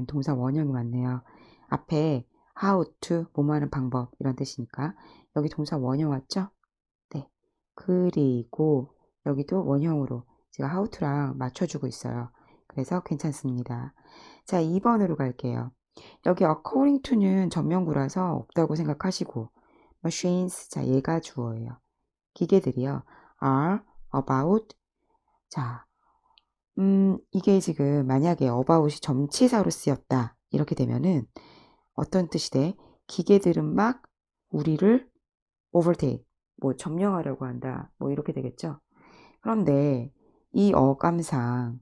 여기는 동사 원형이 맞네요. 앞에 how to, 뭐뭐 하는 방법 이런 뜻이니까 여기 동사 원형 왔죠? 네. 그리고 여기도 원형으로 제가 how to랑 맞춰주고 있어요. 그래서 괜찮습니다. 자, 2번으로 갈게요. 여기 according to는 전명구라서 없다고 생각하시고 machines, 자, 얘가 주어예요. 기계들이요. are, about, 자, 음, 이게 지금 만약에 about이 점치사로 쓰였다. 이렇게 되면은 어떤 뜻이 돼? 기계들은 막 우리를 overtake, 뭐 점령하려고 한다. 뭐 이렇게 되겠죠? 그런데 이 어감상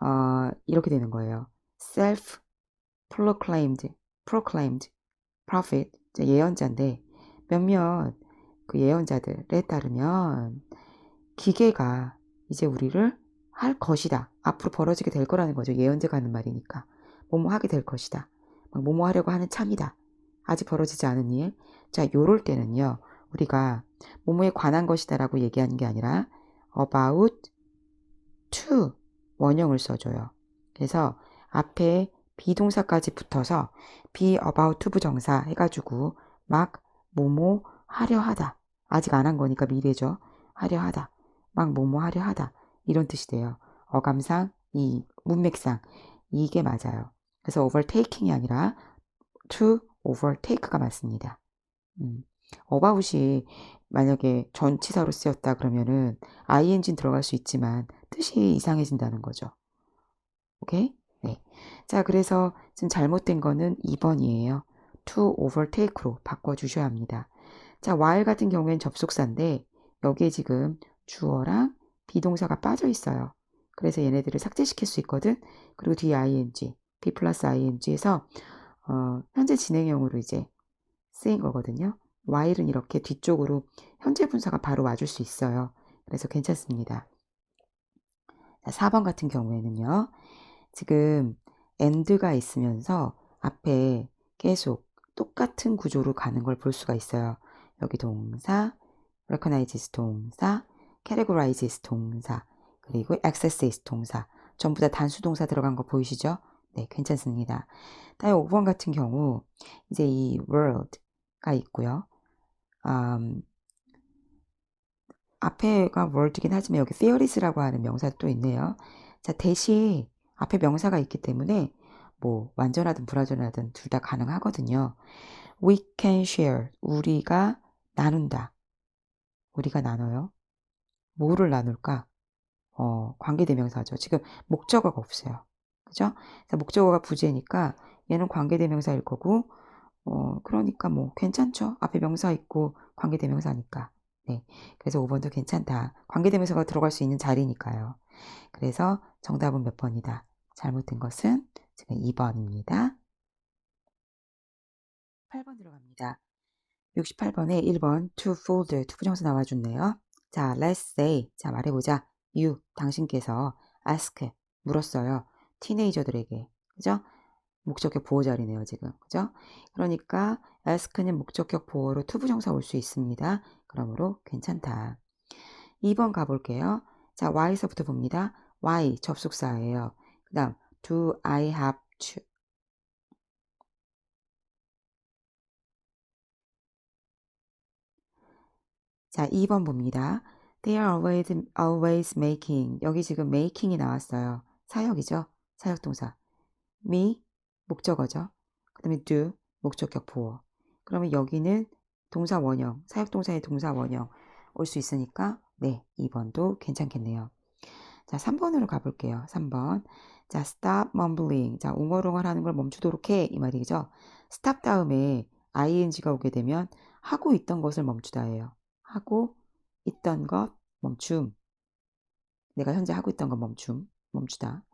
어, 이렇게 되는 거예요. self proclaimed, proclaimed prophet, 예언자인데 몇몇 그 예언자들에 따르면 기계가 이제 우리를 할 것이다. 앞으로 벌어지게 될 거라는 거죠. 예언자가 하는 말이니까. 뭐뭐 하게 될 것이다. 막 뭐뭐 하려고 하는 참이다. 아직 벌어지지 않은 일. 자, 요럴 때는요. 우리가 뭐뭐에 관한 것이다라고 얘기하는 게 아니라 about to 원형을 써줘요. 그래서 앞에 비동사까지 붙어서 be about to 부정사 해가지고 막 뭐뭐 하려 하다. 아직 안 한 거니까 미래죠. 하려 하다. 막 뭐뭐 하려 하다. 이런 뜻이 돼요. 어감상, 이 문맥상 이게 맞아요. 그래서 overtaking이 아니라 to overtake가 맞습니다. 음. about이 만약에 전치사로 쓰였다 그러면은 ing는 들어갈 수 있지만 뜻이 이상해진다는 거죠. 오케이? 네. 자, 그래서 지금 잘못된 거는 2번이에요. to overtake로 바꿔주셔야 합니다. 자, while 같은 경우엔 접속사인데 여기에 지금 주어랑 비동사가 빠져 있어요. 그래서 얘네들을 삭제시킬 수 있거든. 그리고 뒤에 ing, b 플러스 ing에서 어, 현재 진행형으로 이제 쓰인 거거든요. while은 이렇게 뒤쪽으로 현재 분사가 바로 와줄 수 있어요. 그래서 괜찮습니다. 자, 4번 같은 경우에는요. 지금 and가 있으면서 앞에 계속 똑같은 구조로 가는 걸 볼 수가 있어요. 여기 동사, recognizes 동사, categorizes 동사, 그리고 accesses 동사. 전부 다 단수 동사 들어간 거 보이시죠? 네, 괜찮습니다. 다음에 5번 같은 경우 이제 이 world가 있고요. 음, 앞에가 world이긴 하지만 여기 theories라고 하는 명사도 또 있네요. 자, 대신 앞에 명사가 있기 때문에 뭐 완전하든 불완전하든 둘 다 가능하거든요. We can share. 우리가 나눈다. 우리가 나눠요. 뭐를 나눌까? 어, 관계대명사죠. 지금 목적어가 없어요. 그죠? 목적어가 부재니까 얘는 관계대명사일 거고, 어, 그러니까 뭐 괜찮죠. 앞에 명사 있고 관계대명사니까. 네. 그래서 5번도 괜찮다. 관계대명사가 들어갈 수 있는 자리니까요. 그래서 정답은 몇 번이다. 잘못된 것은 지금 2번입니다. 8번 들어갑니다. 68번에 1번 to fold, to 부정사 나와줬네요. 자, let's say. 자, 말해보자. you, 당신께서 ask, 물었어요. 티네이저들에게. 그죠? 목적격 보호 자리네요, 지금. 그죠? 그러니까 ask는 목적격 보호로 to 부정사 올 수 있습니다. 그러므로 괜찮다. 2번 가볼게요. 자, why서부터 봅니다. why 접속사예요. 그 다음 do I have to 자, 2번 봅니다. They are always, always making. 여기 지금 making이 나왔어요. 사역이죠. 사역동사. me, 목적어죠. 그 다음에 do, 목적격 보호. 그러면 여기는 동사 원형, 사역동사의 동사 원형 올 수 있으니까 네, 2번도 괜찮겠네요. 자, 3번으로 가볼게요. 3번. 자, stop mumbling. 자, 웅얼웅얼 하는 걸 멈추도록 해. 이 말이죠. stop 다음에 ing가 오게 되면 하고 있던 것을 멈추다예요. 하고 있던 것 멈춤. 내가 현재 하고 있던 것 멈춤. 멈추다.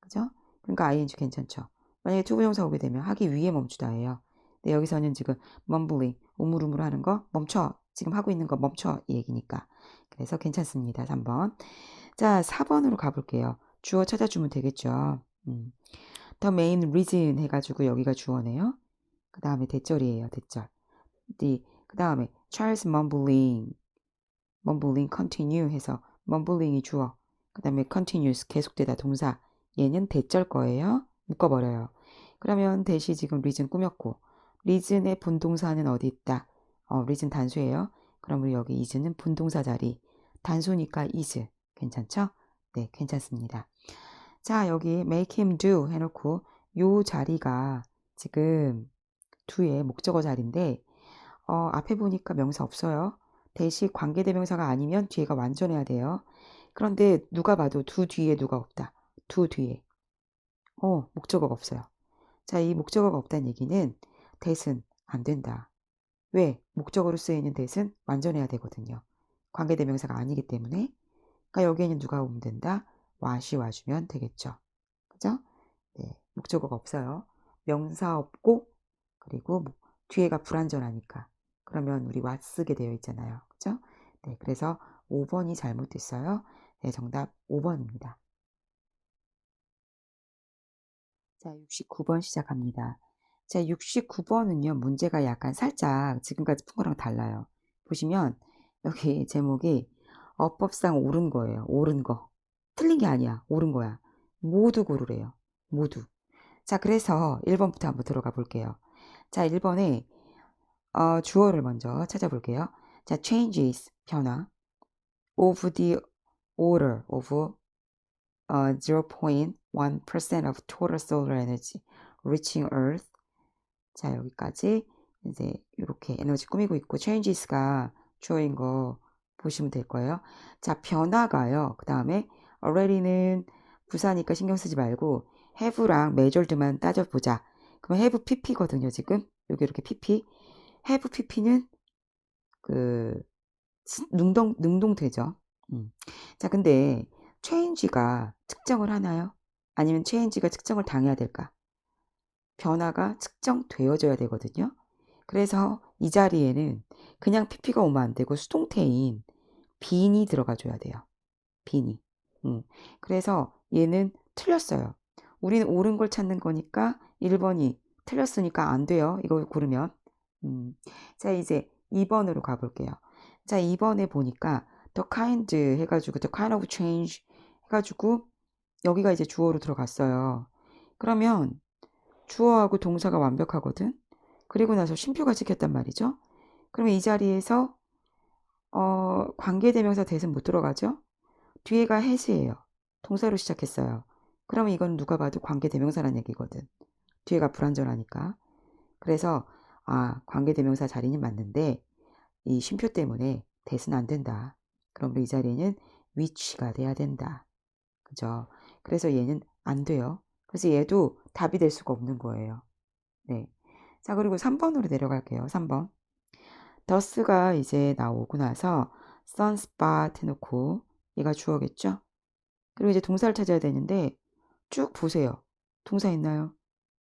그죠? 그러니까 ing 괜찮죠. 만약에 투부정사 오게 되면 하기 위해 멈추다예요. 근데 여기서는 지금 mumbling, 우물우물 하는 거 멈춰. 지금 하고 있는 거 멈춰. 이 얘기니까. 그래서 괜찮습니다. 3번. 자, 4번으로 가볼게요. 주어 찾아주면 되겠죠. 음. The main reason 해가지고 여기가 주어네요. 그 다음에 대절이에요. 대절. 그 다음에 Charles mumbling, mumbling continue 해서 mumbling이 주어. 그 다음에 continuous 계속되다 동사. 얘는 대절 거예요. 묶어버려요. 그러면 대시 지금 리즌 꾸몄고 리즌의 분동사는 어디 있다? 어, 리즌 단수예요. 그럼 우리 여기 is는 분동사 자리. 단수니까 is. 괜찮죠? 네, 괜찮습니다. 자, 여기 make him do 해놓고 요 자리가 지금 do의 목적어 자리인데 어, 앞에 보니까 명사 없어요. 대시 관계대명사가 아니면 뒤에가 완전해야 돼요. 그런데 누가 봐도 두 뒤에 누가 없다. 두 뒤에. 어, 목적어가 없어요. 자, 이 목적어가 없다는 얘기는 대은 안 된다. 왜? 목적어로 쓰이는 대은 완전해야 되거든요. 관계대명사가 아니기 때문에. 그러니까 여기에는 누가 오면 된다? 와시 와주면 되겠죠. 그죠? 네, 목적어가 없어요. 명사 없고 그리고 뭐 뒤에가 불완전하니까. 그러면 우리 와 쓰게 되어 있잖아요. 그죠? 네, 그래서 5번이 잘못됐어요. 네, 정답 5번입니다. 자, 69번 시작합니다. 자, 69번은요, 문제가 약간 살짝 지금까지 푼 거랑 달라요. 보시면, 여기 제목이 어법상 옳은 거예요. 옳은 거. 틀린 게 아니야. 옳은 거야. 모두 고르래요. 모두. 자, 그래서 1번부터 한번 들어가 볼게요. 자, 1번에 어, 주어를 먼저 찾아볼게요. 자, changes, 변화. of the order of uh, 0.1% of total solar energy reaching Earth. 자, 여기까지 이제 이렇게 에너지 꾸미고 있고 changes가 주어인 거 보시면 될 거예요. 자, 변화가요. 그 다음에 already는 부사니까 신경 쓰지 말고 have랑 measured만 따져보자. 그럼 have pp거든요, 지금. 여기 이렇게 pp. Have pp는 그 능동 능동되죠. 음. 자, 근데 change가 측정을 하나요? 아니면 change가 측정을 당해야 될까? 변화가 측정되어져야 되거든요. 그래서 이 자리에는 그냥 pp가 오면 안 되고 수동태인 빈이 들어가줘야 돼요. 빈이. 음. 그래서 얘는 틀렸어요. 우리는 옳은 걸 찾는 거니까 1번이 틀렸으니까 안 돼요. 이거 고르면. 음. 자, 이제 2번으로 가볼게요. 자, 2번에 보니까 the kind 해가지고 the kind of change 해가지고 여기가 이제 주어로 들어갔어요. 그러면 주어하고 동사가 완벽하거든. 그리고 나서 쉼표가 찍혔단 말이죠. 그러면 이 자리에서 어, 관계대명사 대신 못 들어가죠. 뒤에가 해스예요. 동사로 시작했어요. 그러면 이건 누가 봐도 관계대명사란 얘기거든. 뒤에가 불완전하니까. 그래서 아 관계대명사 자리는 맞는데 이 쉼표 때문에 대신 안 된다. 그럼 이 자리에는 위치가 돼야 된다. 그죠? 그래서 얘는 안 돼요. 그래서 얘도 답이 될 수가 없는 거예요. 네. 자, 그리고 3번으로 내려갈게요. 3번. 더스가 이제 나오고 나서 sunspot 해놓고 얘가 주어겠죠? 그리고 이제 동사를 찾아야 되는데 쭉 보세요. 동사 있나요?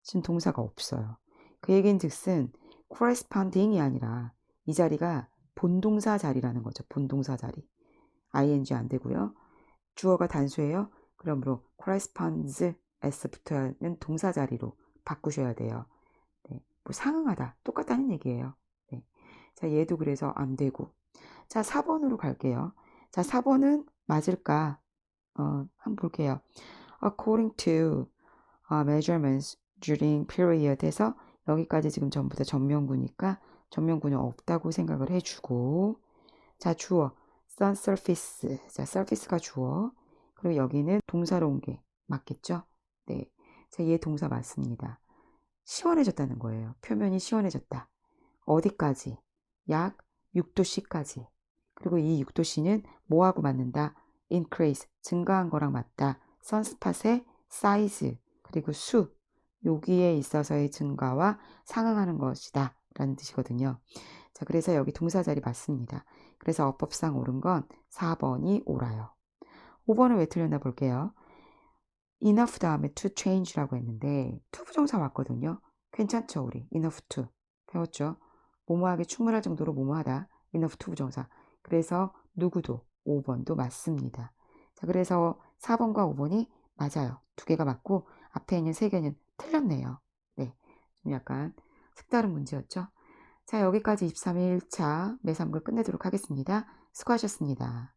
지금 동사가 없어요. 그 얘기는 즉슨 corresponding이 아니라 이 자리가 본동사 자리라는 거죠. 본동사 자리. ing 안 되고요. 주어가 단수예요. 그러므로 corresponds s 붙어는 동사 자리로 바꾸셔야 돼요. 네, 뭐 상응하다 똑같다는 얘기예요. 네. 자, 얘도 그래서 안 되고. 자, 4번으로 갈게요. 자, 4번은 맞을까? 어, 한번 볼게요. According to uh, measurements during period 에서 여기까지 지금 전부 다 전면구니까 전면구는 없다고 생각을 해주고 자, 주어 sun surface. 자, surface가 주어. 그리고 여기는 동사로 온 게 맞겠죠? 네. 자, 얘 동사 맞습니다. 시원해졌다는 거예요. 표면이 시원해졌다. 어디까지? 약 6도씨까지. 그리고 이 6도씨는 뭐하고 맞는다? increase, 증가한 거랑 맞다. 선스팟의 사이즈, 그리고 수, 여기에 있어서의 증가와 상응하는 것이다. 라는 뜻이거든요. 자, 그래서 여기 동사 자리 맞습니다. 그래서 어법상 옳은 건 4번이 옳아요. 5번은 왜 틀렸나 볼게요. enough 다음에 to change라고 했는데 to 부정사 왔거든요. 괜찮죠 우리 enough to 배웠죠. 모모하게 충분할 정도로 모모하다 enough to 부정사. 그래서 누구도 5번도 맞습니다. 자 그래서 4번과 5번이 맞아요. 두 개가 맞고 앞에 있는 세 개는 틀렸네요. 네, 좀 약간 색다른 문제였죠. 자 여기까지 23일 1차 매3글 끝내도록 하겠습니다. 수고하셨습니다.